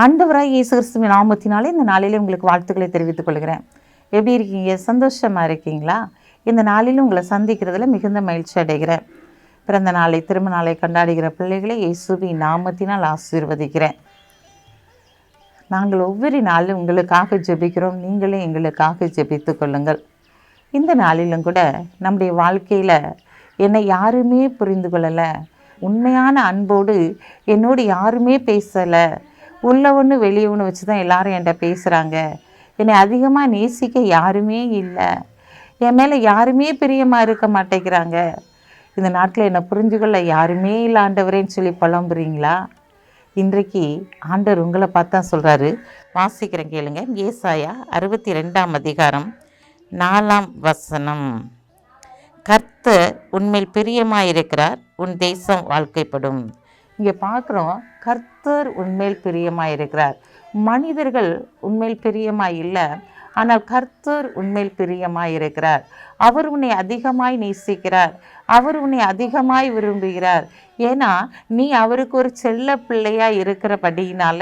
ஆண்டவராக இயேசு கிறிஸ்துவின் நாமத்தினாலே இந்த நாளிலே உங்களுக்கு வாழ்த்துக்களை தெரிவித்துக் கொள்கிறேன். எப்படி இருக்கீங்க? சந்தோஷமா இருக்கீங்களா? இந்த நாளிலும் உங்களை சந்திக்கிறதுல மிகுந்த மகிழ்ச்சி அடைகிறேன். பிறந்த நாளை திரும்ப நாளை கொண்டாடுகிற பிள்ளைகளை இயேசுவின் நாமத்தினால் ஆசீர்வதிக்கிறேன். நாங்கள் ஒவ்வொரு நாளும் உங்களுக்காக ஜெபிக்கிறோம். நீங்களே எங்களுக்காக ஜெபித்து கொள்ளுங்கள். இந்த நாளிலும் கூட நம்முடைய வாழ்க்கையில் என்னை யாருமே புரிந்து கொள்ளலை. உண்மையான அன்போடு என்னோடு யாருமே பேசலை. உள்ள ஒன்று வெளியே ஒன்று வச்சு தான் எல்லாரும் என்கிட்ட பேசுகிறாங்க என்னை அதிகமாக நேசிக்க யாருமே இல்லை. என் மேலே யாருமே பிரியமாக இருக்க மாட்டேங்கிறாங்க. இந்த நாட்டில் என்னை புரிஞ்சுக்கொள்ள யாருமே இல்லை ஆண்டவரேன்னு சொல்லி புலம்புறீங்களா? இன்றைக்கு ஆண்டவர் உங்களை பார்த்தா சொல்கிறாரு வாசிக்கிறேன் கேளுங்க. ஏசாயா அறுபத்தி ரெண்டாம் அதிகாரம் நாலாம் வசனம். கர்த்தர் உண்மையில் பிரியமாயிருக்கிறார் உன் தேசம் வாழ்க்கைப்படும். இங்கே பார்க்குறோம் கர்த்தர் உண்மையில் பிரியமாயிருக்கிறார். மனிதர்கள் உண்மையில் பிரியமாக இல்லை ஆனால் கர்த்தர் உண்மையில் பிரியமாயிருக்கிறார். அவர் உன்னை அதிகமாய் நேசிக்கிறார். அவர் உன்னை அதிகமாய் விரும்புகிறார். ஏன்னா நீ அவருக்கு ஒரு செல்ல பிள்ளையா இருக்கிறபடியினால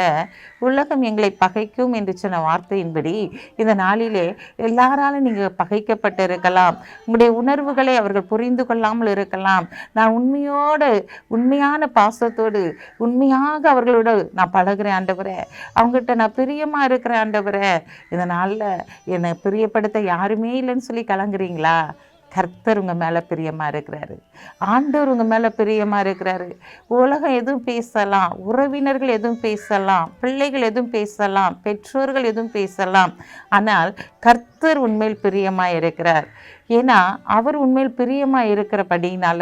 உலகம் எங்களை பகைக்கும் என்று சொன்ன வார்த்தையின்படி இந்த நாளிலே எல்லாராலும் நீங்கள் பகைக்கப்பட்டு இருக்கலாம் உங்களுடைய உணர்வுகளை அவர்கள் புரிந்து கொள்ளாமல் இருக்கலாம். நான் உண்மையோடு உண்மையான பாசத்தோடு உண்மையாக அவர்களோடு நான் பழகுறேன் ஆண்டவரே. அவங்ககிட்ட நான் பிரியமாக இருக்கிறேன் ஆண்டவரே. இந்த நாளில் என்னை பிரியப்படுத்த யாருமே இல்லைன்னு சொல்லி கலங்குறீங்களா? கர்த்தர் உங்கள் மேலே பிரியமாக இருக்கிறாரு. ஆண்டவர் உங்கள் மேலே பிரியமாக இருக்கிறாரு. உலகம் எதுவும் பேசலாம். உறவினர்கள் எதுவும் பேசலாம். பிள்ளைகள் எதுவும் பேசலாம். பெற்றோர்கள் எதுவும் பேசலாம். ஆனால் கர்த்தர் உண்மையில் பிரியமாக இருக்கிறார். ஏன்னா அவர் உண்மையில் பிரியமாக இருக்கிறபடினால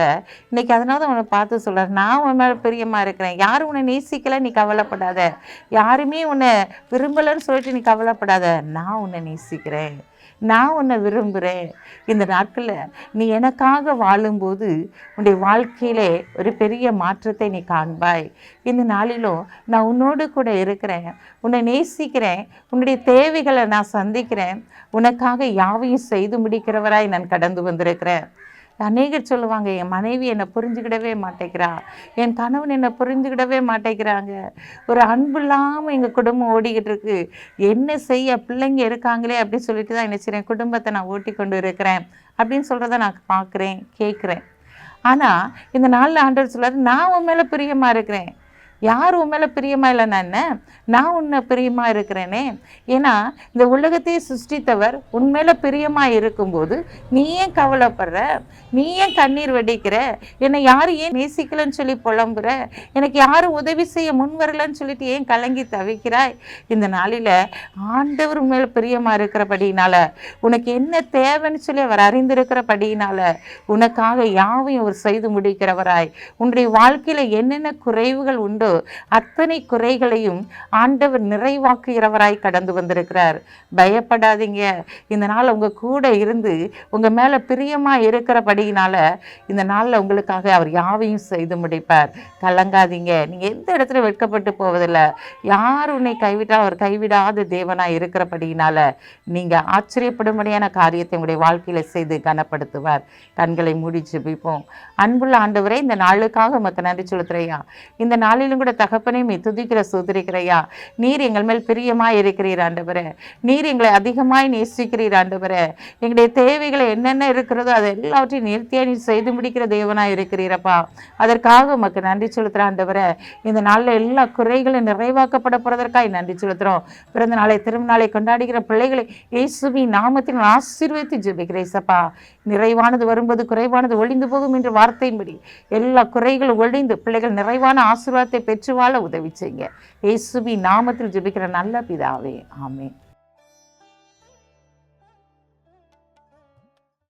இன்றைக்கி அதனால தான் உன்னை பார்த்து சொல்கிறார் நான் உன் மேலே பிரியமாக இருக்கிறேன். யாரும் உன்னை நேசிக்கலை நீ கவலைப்படாத. யாருமே உன்னை விரும்பலைன்னு சொல்லிட்டு நீ கவலைப்படாத. நான் உன்னை நேசிக்கிறேன். நான் உன்னை விரும்புகிறேன் இந்த நாட்களில் நீ எனக்காக வாழும்போது உன்னுடைய வாழ்க்கையிலே ஒரு பெரிய மாற்றத்தை நீ காண்பாய். இந்த நாளிலும் நான் உன்னோடு கூட இருக்கிறேன். உன்னை நேசிக்கிறேன். உன்னுடைய தேவைகளை நான் சந்திக்கிறேன். உனக்காக யாவையும் செய்து முடிக்கிறவராய் நான் கடந்து வந்திருக்கிறேன். அநேகர் சொல்லுவாங்க என் மனைவி என்னை புரிஞ்சுக்கிடவே மாட்டேங்கிறா. என் கணவன் என்னை புரிஞ்சுக்கிடவே மாட்டேங்கிறாங்க. ஒரு அன்பு இல்லாமல் எங்கள் குடும்பம் ஓடிக்கிட்டு இருக்கு. என்ன செய்ய பிள்ளைங்க இருக்காங்களே அப்படின்னு சொல்லிட்டு தான் என்ன குடும்பத்தை நான் ஓட்டி கொண்டு இருக்கிறேன். அப்படின்னு சொல்கிறத நான் பார்க்குறேன் கேட்குறேன் ஆனால் இந்த நாளில் ஆண்டவர் சொல்லாது நான் உன் மேலே பிரியமாக இருக்கிறேன். யார் உன் மேலே பிரியமா இல்லை என்ன நான் உன்னை பிரியமாக இருக்கிறேனே. ஏன்னா இந்த உலகத்தையே சிருஷ்டித்தவர் உன் மேலே பிரியமா இருக்கும்போது நீ ஏன் கவலைப்படுற? நீ ஏன் கண்ணீர் வெடிக்கிற? என்னை யாரும் ஏன் நேசிக்கலன்னு சொல்லி புலம்புற? எனக்கு யாரும் உதவி செய்ய முன் வரலன்னு சொல்லிட்டு ஏன் கலங்கி தவிக்கிறாய்? இந்த நாளில் ஆண்டவர் மேலே பிரியமாக இருக்கிறபடினால உனக்கு என்ன தேவைன்னு சொல்லி அவர் அறிந்திருக்கிறபடினால உனக்காக யாவையும் அவர் செய்து முடிக்கிறவராய். உன்னுடைய வாழ்க்கையில் என்னென்ன குறைவுகள் உண்டோ அத்தனை குறைகளையும் ஆண்டவர் நிறைவாக்குகிறவராய் கடந்து வந்திருக்கிறார். பயப்படாதீங்க. இந்த நாள் உங்கள் கூட இருந்து உங்கள் மேலே பிரியமாக இருக்கிறபடியினால இந்த நாளில் உங்களுக்காக அவர் யாவையும் செய்து முடிப்பார். கலங்காதீங்க. நீங்கள் எந்த இடத்துல வெட்கப்பட்டு போவதில்லை. யார் உன்னை கைவிட்டால் அவர் கைவிடாத தேவனாக இருக்கிறபடியினால நீங்கள் ஆச்சரியப்படும்படியான காரியத்தை உங்களுடைய வாழ்க்கையில் செய்து கனப்படுத்துவார். கண்களை மூடி ஜெபிப்போம். அன்புள்ள ஆண்டவரே இந்த நாளுக்காக உமக்கு நன்றி செலுத்துறையா இந்த நாளிலும் கூட தகப்பனே துதிக்கிற சூதரிக்கிறையா? நீர் எங்கள் மேல் பிரியமாய் இருக்கிறீர் ஆண்டவரே. நீர் எங்களை அதிகமாய் நேசிக்கிறீர் ஆண்டவரே. எங்களுடைய தேவைகளை என்னென்ன இருக்கிறதோ அதை எல்லாவற்றையும் நிறுத்தியாக நீர் செய்து முடிக்கிற தேவனாக இருக்கிறீரப்பா. அதற்காக உமக்கு நன்றி செலுத்துகிற ஆண்டவரே. இந்த நாளில் எல்லா குறைகளும் நிறைவாக்கப்பட போகிறதற்காக நன்றி செலுத்துகிறோம். பிறந்த நாளை திருநாளை கொண்டாடுகிற பிள்ளைகளை இயேசுவி நாமத்தில் ஆசீர்வதித்து ஜெபிக்கிறேசப்பா நிறைவானது வரும்போது குறைவானது ஒளிந்து போகும் என்ற வார்த்தையின்படி எல்லா குறைகளும் ஒழிந்து பிள்ளைகள் நிறைவான ஆசீர்வாதத்தை பெற்று வாழ உதவி செய்யுங்க இயேசுவி நாமத்தில் ஜெபிக்கிற நல்ல பிதாவே. ஆமென்.